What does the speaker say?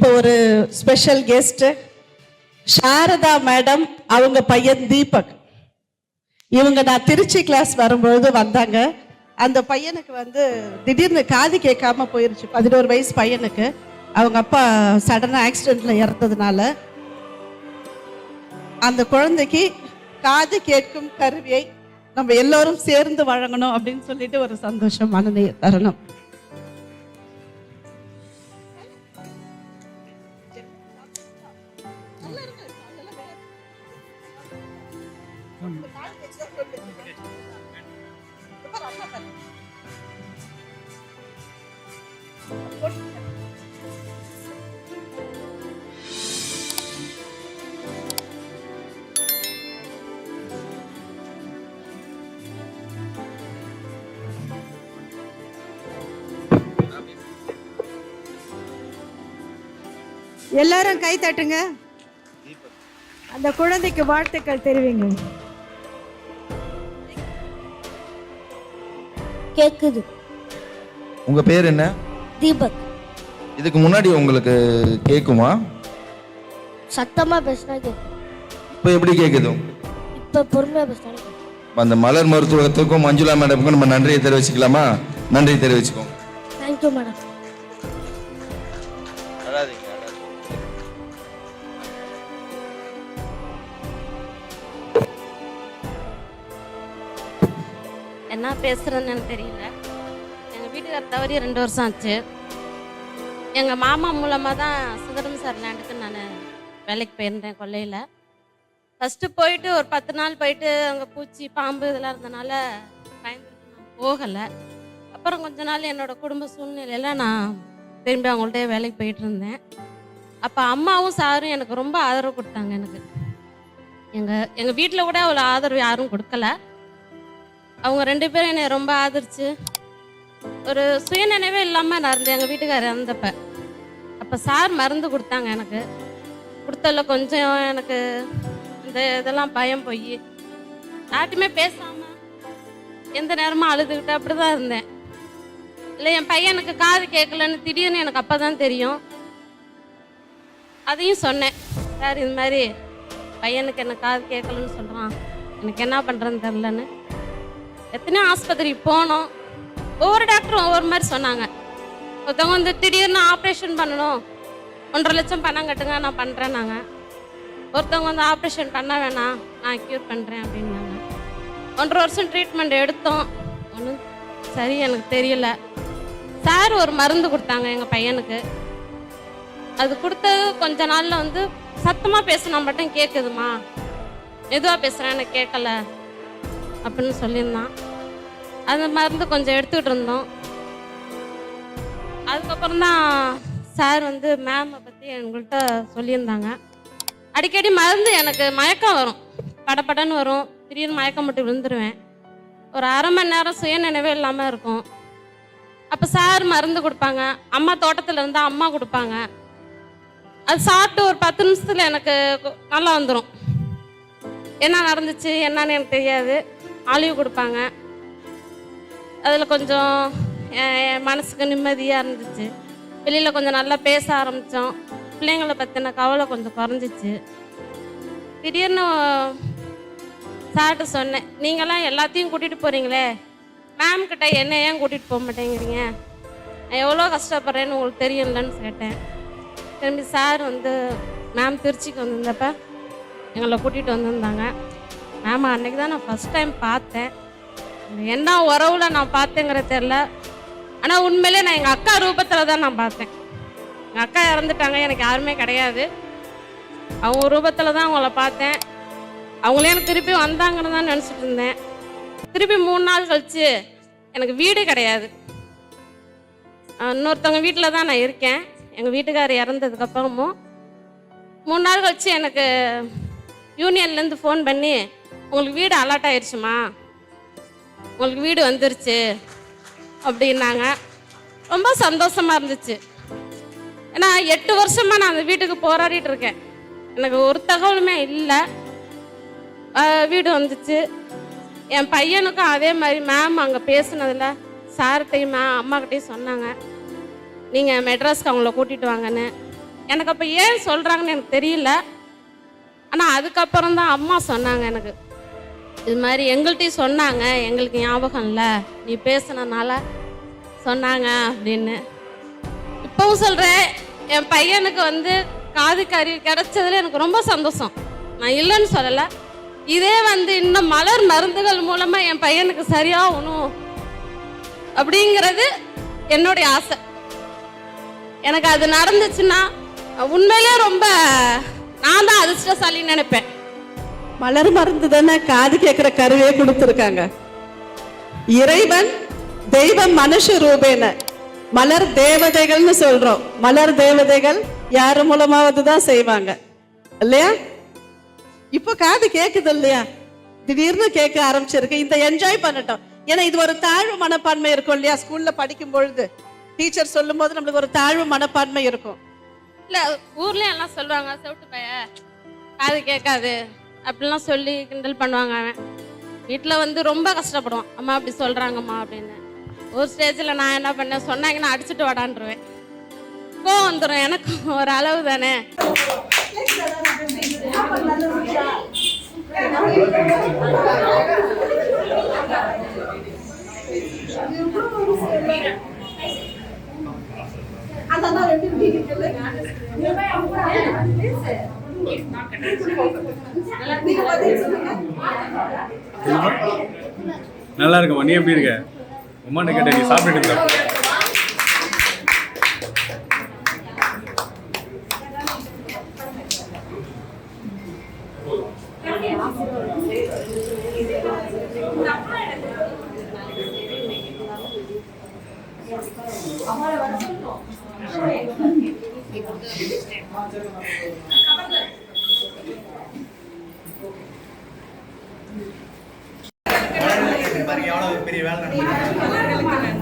இப்போ ஒரு special guest Saradha madam அவங்க பையன் தீபக். இவங்க நான் திருச்சி கிளாஸ் வரும்பொழுது வந்தாங்க. அந்த பையனுக்கு வந்து திடீர்னு காது கேட்காம போயிருச்சு. பதினோரு வயசு பையனுக்கு. அவங்க அப்பா சடனாக ஆக்சிடென்ட்ல இறந்ததுனால. அந்த குழந்தைக்கு காது கேட்கும் கருவியை நம்ம எல்லோரும் சேர்ந்து வழங்கணும் அப்படின்னு சொல்லிட்டு ஒரு சந்தோஷமான நே- தருணம். எல்லாரும் கை தட்டுங்க. அந்த குழந்தைக்கு வாழ்த்துக்கள் தெரிவிங்க. கேக்குது. உங்க பேர் என்ன? தீபக். இதுக்கு முன்னாடி உங்களுக்கு கேக்குமா? சத்தமா பேசினா கேக்கும் இப்போ எப்படி கேக்குது? இப்ப பொறுமையா பேசினா கேக்கும். அந்த மலர் மருத்துவத்துக்கும் மஞ்சுளா மேடமுக்கும் நம்ம நன்றியை தெரிவிச்சுக்கலாமா? நன்றி தெரிவிச்சுக்கோங்க. தேங்க்யூ மேடம் என்ன பேசுறேன்னு எனக்கு தெரியல. எங்கள் வீட்டுக்கார் தவறி ரெண்டு வருஷம் ஆச்சு. எங்கள் மாமா மூலமாக தான் சுந்தரம் சார் லேண்டுக்கு நான் வேலைக்கு போயிருந்தேன் கொல்லையில். ஃபஸ்ட்டு போயிட்டு ஒரு பத்து நாள் போயிட்டு அங்கே பூச்சி பாம்பு இதெல்லாம் இருந்தனால பயந்துட்டு நான் போகலை. அப்புறம் கொஞ்ச நாள் என்னோட குடும்ப சூழ்நிலையில் நான் திரும்பி அவங்கள்ட்ட வேலைக்கு போயிட்டு இருந்தேன். அப்போ அம்மாவும் சாரும் எனக்கு ரொம்ப ஆதரவு கொடுத்தாங்க எனக்கு. எங்கள் எங்கள் வீட்டில் கூட அவ்வளோ ஆதரவு யாரும் கொடுக்கல. அவங்க ரெண்டு பேரும் என்னை ரொம்ப ஆதரிச்சு ஒரு சுயநினைவே இல்லாமல் நான் இருந்தேன். எங்கள் வீட்டுக்காரர் இறந்தப்ப. அப்போ சார் மருந்து கொடுத்தாங்க எனக்கு. கொடுத்தல கொஞ்சம் எனக்கு இந்த இதெல்லாம் பயம் போய் யார்ட்டுமே பேசாமல் எந்த நேரமும் அழுதுகிட்டு அப்படி தான் இருந்தேன். இல்லை என் பையனுக்கு காது கேட்கலன்னு திடீர்னு எனக்கு அப்போ தான் தெரியும். அதையும் சொன்னேன். சார் இது மாதிரி பையனுக்கு என்ன காது கேட்கலன்னு சொல்கிறான் எனக்கு என்ன பண்ணுறதுன்னு தெரிலன்னு எத்தனையோ ஆஸ்பத்திரிக்கு போனோம். ஒவ்வொரு டாக்டரும் ஒவ்வொரு மாதிரி சொன்னாங்க. ஒருத்தவங்க வந்து திடீர்னு ஆப்ரேஷன் பண்ணணும். ஒன்றரை லட்சம் பணம் கட்டுங்க நான் பண்ணுறேன் நாங்கள் ஒருத்தவங்க வந்து ஆப்ரேஷன் பண்ண வேணாம் நான் க்யூர் பண்ணுறேன் அப்படின்னாங்க. ஒன்றரை வருஷம் ட்ரீட்மெண்ட் எடுத்தோம். ஒன்றும் சரி எனக்கு தெரியல. சார் ஒரு மருந்து கொடுத்தாங்க எங்கள் பையனுக்கு. அது கொடுத்தது கொஞ்ச நாளில் வந்து சத்தமாக பேசினா மட்டும் கேட்குதுமா மெதுவாக பேசுகிறேன் எனக்கு கேட்கல அப்படின்னு சொல்லியிருந்தான். அந்த மருந்து கொஞ்சம் எடுத்துக்கிட்டு இருந்தோம். அதுக்கப்புறம் தான் சார் வந்து மேமை பற்றி எங்கள்கிட்ட சொல்லியிருந்தாங்க. அடிக்கடி மருந்து எனக்கு மயக்கம் வரும். படபடன்னு வரும். திடீர்னு மயக்கம் மட்டும் விழுந்துருவேன். ஒரு அரை மணி நேரம் சுய நினைவே இல்லாமல் இருக்கும். அப்போ சார் மருந்து கொடுப்பாங்க. அம்மா தோட்டத்தில் இருந்தால் அம்மா கொடுப்பாங்க. அது சாப்பிட்டு ஒரு பத்து நிமிஷத்தில் எனக்கு நல்லா வந்துடும் என்ன நடந்துச்சு என்னன்னு எனக்கு தெரியாது. ஆலிவ் கொடுப்பாங்க. அதில் கொஞ்சம் என் என் மனசுக்கு நிம்மதியாக இருந்துச்சு. வெளியில் கொஞ்சம் நல்லா பேச ஆரம்பித்தோம் பிள்ளைங்களை பற்றின கவலை கொஞ்சம் குறைஞ்சிச்சு. திடீர்னு சார்ட்ட சொன்னேன் நீங்களாம் எல்லாத்தையும் கூட்டிகிட்டு போகிறீங்களே மேம் கிட்ட என்ன ஏன் கூட்டிகிட்டு போக மாட்டேங்கிறீங்க? நான் எவ்வளோ கஷ்டப்படுறேன்னு உங்களுக்கு தெரியலன்னு கேட்டேன். திரும்பி சார் வந்து மேம் திருச்சிக்கு வந்திருந்தப்ப எங்களை கூட்டிகிட்டு வந்திருந்தாங்க. ஆமாம் அன்னைக்கு தான் நான் ஃபஸ்ட் டைம் பார்த்தேன். என்ன உறவுல நான் பார்த்தேங்கிற தெரில ஆனால் உண்மையிலே நான் எங்கள் அக்கா ரூபத்தில் தான் நான் பார்த்தேன். எங்கள் அக்கா இறந்துட்டாங்க எனக்கு யாருமே கிடையாது. அவங்க ரூபத்தில் தான் அவங்கள பார்த்தேன். அவங்களே எனக்கு திருப்பி வந்தாங்கன்னு தான் நினச்சிட்டு இருந்தேன். திருப்பி மூணு நாள் கழிச்சு எனக்கு வீடு கிடையாது. இன்னொருத்தவங்க வீட்டில் தான் நான் இருக்கேன். எங்கள் வீட்டுக்கார் இறந்ததுக்கப்புறமும் மூணு நாள் கழித்து எனக்கு யூனியன்லேருந்து ஃபோன் பண்ணி உங்களுக்கு வீடு அலாட் ஆயிடுச்சுமா உங்களுக்கு வீடு வந்துருச்சு அப்படின்னாங்க. ரொம்ப சந்தோஷமா இருந்துச்சு. ஏன்னா எட்டு வருஷமா நான் அந்த வீட்டுக்கு போராடிட்டு இருக்கேன். எனக்கு ஒரு தகவலுமே இல்லை. வீடு வந்துச்சு. என் பையனுக்கும் அதே மாதிரி மேம் அங்கே பேசுனதில் சார்கிட்டையும் மே அம்மாக்கிட்டையும் சொன்னாங்க. நீங்கள் மெட்ராஸ்க்கு அவங்கள கூட்டிகிட்டு வாங்கன்னு. எனக்கு அப்போ ஏன் சொல்கிறாங்கன்னு எனக்கு தெரியல. ஆனால் அதுக்கப்புறம் தான் அம்மா சொன்னாங்க எனக்கு. இது மாதிரி எங்கள்கிட்டயும் சொன்னாங்க. எங்களுக்கு ஞாபகம் இல்லை. நீ பேசுனனால சொன்னாங்க அப்படின்னு. இப்பவும் சொல்கிறேன் என் பையனுக்கு வந்து காது கறி கிடைச்சதுல எனக்கு ரொம்ப சந்தோஷம். நான் இல்லைன்னு சொல்லலை. இதே வந்து இன்னும் மலர் மருந்துகள் மூலமாக என் பையனுக்கு சரியாகணும் அப்படிங்கிறது என்னுடைய ஆசை. எனக்கு அது நடந்துச்சுன்னா உண்மையிலே ரொம்ப நான் தான் அதிர்ஷ்டசாலின்னு நினைப்பேன். மலர் மருந்து தானே காது கேட்கிற கருவே கொடுத்துருக்காங்க. இறைவன் தெய்வம் மனுஷ ரூபேன. மலர் தேவதைகள்னு சொல்றோம். மலர் தேவதைகள் யார் மூலமாவது தான் செய்வாங்க. இல்லையா? இப்போ காது கேக்குது இல்லையா? திடீர்னு கேட்க ஆரம்பிச்சிருக்கு. இந்த என்ஜாய் பண்ணட்டும். ஏன்னா இது ஒரு தாழ்வு மனப்பான்மை இருக்கும் இல்லையா? ஸ்கூல்ல படிக்கும் பொழுது. டீச்சர் சொல்லும் போது நம்மளுக்கு ஒரு தாழ்வு மனப்பான்மை இருக்கும். இல்லை ஊர்லேயும் எல்லாம் சொல்லுவாங்க செவிட்டு பைய. காது கேட்காது. அப்படிலாம் சொல்லி கிண்டல் பண்ணுவாங்க அவன். வீட்டில் வந்து ரொம்ப கஷ்டப்படுவான். அம்மா அப்படி சொல்கிறாங்கம்மா அப்படின்னு. ஒரு ஸ்டேஜில் நான் என்ன பண்ணேன்? சொன்னாங்கன்னா அடிச்சுட்டு வாடான்ருவேன் கோவம் வந்துடும் எனக்கும் ஒரு அளவு தானே. நல்லா இருக்கம்மா நீ எப்படி இருக்க? உமான்னு கேட்ட நீ சாப்பிட்டுட்டு இருந்த எவ்வளவு பெரிய வேலை நடந்துருக்கு